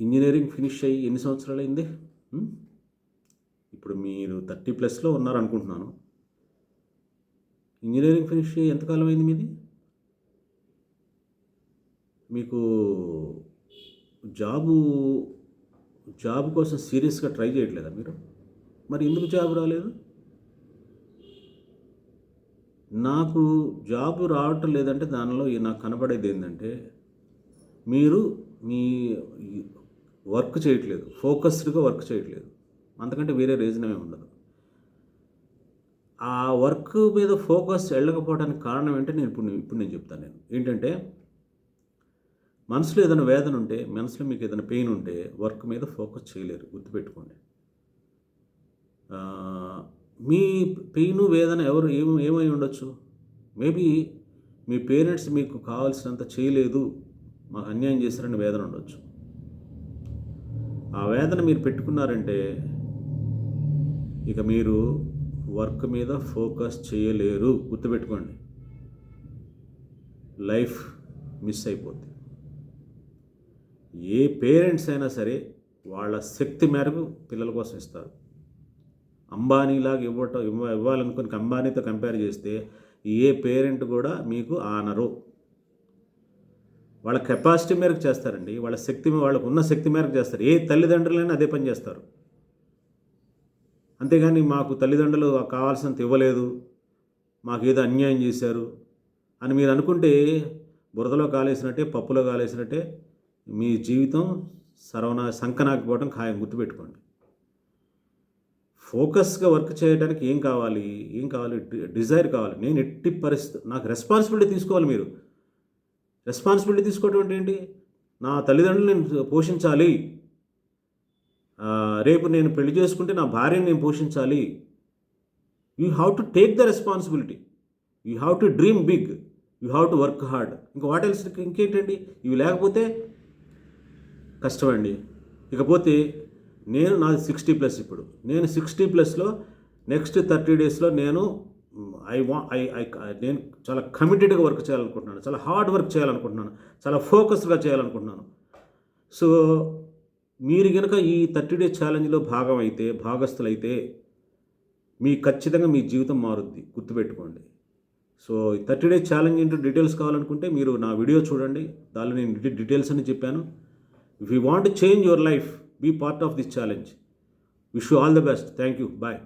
Engineering finish అయ్యి ఎన్ని సంవత్సరాలు అయింది ఇప్పుడు మీరు థర్టీ ప్లస్లో ఉన్నారు అనుకుంటున్నాను ఇంజనీరింగ్ ఫినిష్ అయ్యి ఎంతకాలం అయింది మీది? మీకు జాబు జాబ్ కోసం సీరియస్గా ట్రై చేయట్లేదా మీరు? మరి ఎందుకు జాబ్ రాలేదు? నాకు జాబ్ రావటం లేదంటే దానిలో నాకు కనబడేది ఏంటంటే మీరు మీ వర్క్ చేయట్లేదు. ఫోకస్డ్గా వర్క్ చేయట్లేదు. అంతకంటే వేరే రీజన్ ఏమి ఉండదు. ఆ వర్క్ మీద ఫోకస్ వెళ్ళకపోవడానికి కారణం ఏంటో నేను ఇప్పుడు ఇప్పుడు నేను చెప్తాను నేను. ఏంటంటే మనసులో ఏదైనా వేదన ఉంటే మనసులో మీకు ఏదైనా పెయిన్ ఉంటే వర్క్ మీద ఫోకస్ చేయలేరు. గుర్తుపెట్టుకోండి. మీ పెయిన్ వేదన ఎవరు ఏమో ఏమై ఉండొచ్చు? మేబీ మీ పేరెంట్స్ మీకు కావాల్సినంత చేయలేదు. మాకు అన్యాయం చేశారని వేదన ఉండొచ్చు. ఆ వేదన మీరు పెట్టుకున్నారంటే ఇక మీరు వర్క్ మీద ఫోకస్ చేయలేరు. గుర్తుపెట్టుకోండి. లైఫ్ మిస్ అయిపోద్ది. ఏ పేరెంట్స్ అయినా సరే వాళ్ళ శక్తి మేరకు పిల్లల కోసం ఇస్తారు. అంబానీలాగా ఇవ్వటం ఇవ్వ ఇవ్వాలనుకుని అంబానీతో కంపేర్ చేస్తే ఏ పేరెంట్ కూడా మీకు ఆనరు. వాళ్ళ కెపాసిటీ మేరకు చేస్తారండి. వాళ్ళ శక్తి వాళ్ళకు ఉన్న శక్తి మేరకు చేస్తారు. ఏ తల్లిదండ్రులైనా అదే పని చేస్తారు. అంతేగాని మాకు తల్లిదండ్రులు కావాల్సినంత ఇవ్వలేదు. మాకు ఏదో అన్యాయం చేశారు అని మీరు అనుకుంటే బురదలో కాలేసినట్టే పప్పులో కాలేసినట్టే మీ జీవితం సర్వనా సంకనాకపోవడం ఖాయం గుర్తుపెట్టుకోండి ఫోకస్గా వర్క్ చేయడానికి ఏం కావాలి? ఏం కావాలి? డిజైర్ కావాలి. నేను ఎట్టి పరిస్థితి నాకు రెస్పాన్సిబిలిటీ తీసుకోవాలి మీరు. రెస్పాన్సిబిలిటీ తీసుకోవటం అంటే ఏంటి? నా తల్లిదండ్రులు నేను పోషించాలి. రేపు నేను పెళ్ళి చేసుకుంటే నా భార్యని నేను పోషించాలి. You have to take the responsibility. You have to dream big. You have to work hard. ఇంకా వాట్ ఎల్స్ ఇంకేంటండి? ఇవి లేకపోతే కష్టమండి. ఇకపోతే నేను నాది సిక్స్టీ ప్లస్ ఇప్పుడు. నేను సిక్స్టీ ప్లస్లో నెక్స్ట్ థర్టీ డేస్లో నేను ఐ వా ఐ ఐ నేను చాలా కమిటెడ్గా వర్క్ చేయాలనుకుంటున్నాను. చాలా హార్డ్ వర్క్ చేయాలనుకుంటున్నాను. చాలా ఫోకస్డ్గా చేయాలనుకుంటున్నాను. సో మీరు కనుక ఈ థర్టీ డేస్ ఛాలెంజ్లో భాగం అయితే భాగస్థులైతే మీ ఖచ్చితంగా మీ జీవితం మారుద్ది. గుర్తుపెట్టుకోండి. సో ఈ థర్టీ డేస్ ఛాలెంజ్ ఏంటో డీటెయిల్స్ కావాలనుకుంటే మీరు నా వీడియో చూడండి. దానిలో నేను డీటెయిల్స్ అని చెప్పాను. If you want change your life be part of this challenge wish you all the best thank you bye